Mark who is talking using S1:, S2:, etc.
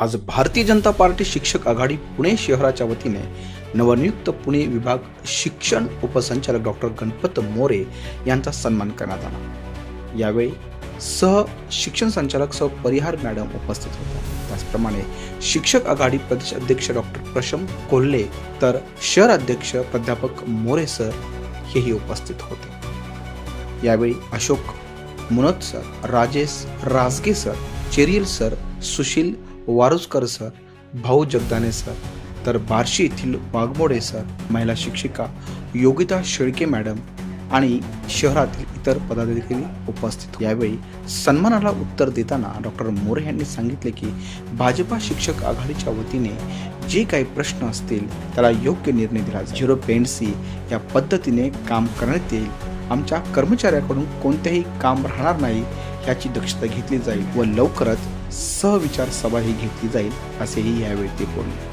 S1: आज भारतीय जनता पार्टी शिक्षक आघाडी पुणे शहराच्या वतीने नवनियुक्त पुणे विभाग शिक्षण उपसंचालक डॉक्टर गणपत मोरे यांचा सन्मान करण्यात आला. यावेळी सह शिक्षण संचालक सह परिहार मॅडम उपस्थित होत्या. त्याचप्रमाणे शिक्षक आघाडी प्रदेश अध्यक्ष डॉक्टर प्रशम कोल्हे तर शहर अध्यक्ष प्राध्यापक मोरे सर हेही उपस्थित होते. यावेळी Ashok Munod sir Rajesh Rajage sir Cheriyal sir Sushil Waruskar sir. Bhau Jagdane sir. तर बार्शी येथील वाघमोडे सर. महिला शिक्षिका योगिता शेळके मॅडम. आणि शहरातील इतर पदाधिकारी उपस्थित. यावेळी सन्मानाला उत्तर देताना डॉक्टर मोरे यांनी सांगितले की भाजपा शिक्षक आघाडीच्या वतीने जे काही प्रश्न असतील त्याला योग्य निर्णय दिला झिरो पेंडसी या पद्धतीने काम करण्यात येईल. आमच्या कर्मचाऱ्याकडून कोणतेही काम राहणार नाही. याची दक्षता घेतली जाईल व लवकरच सहविचार सभा ही घेतली जाईल असेही यावेळी ते बोलले.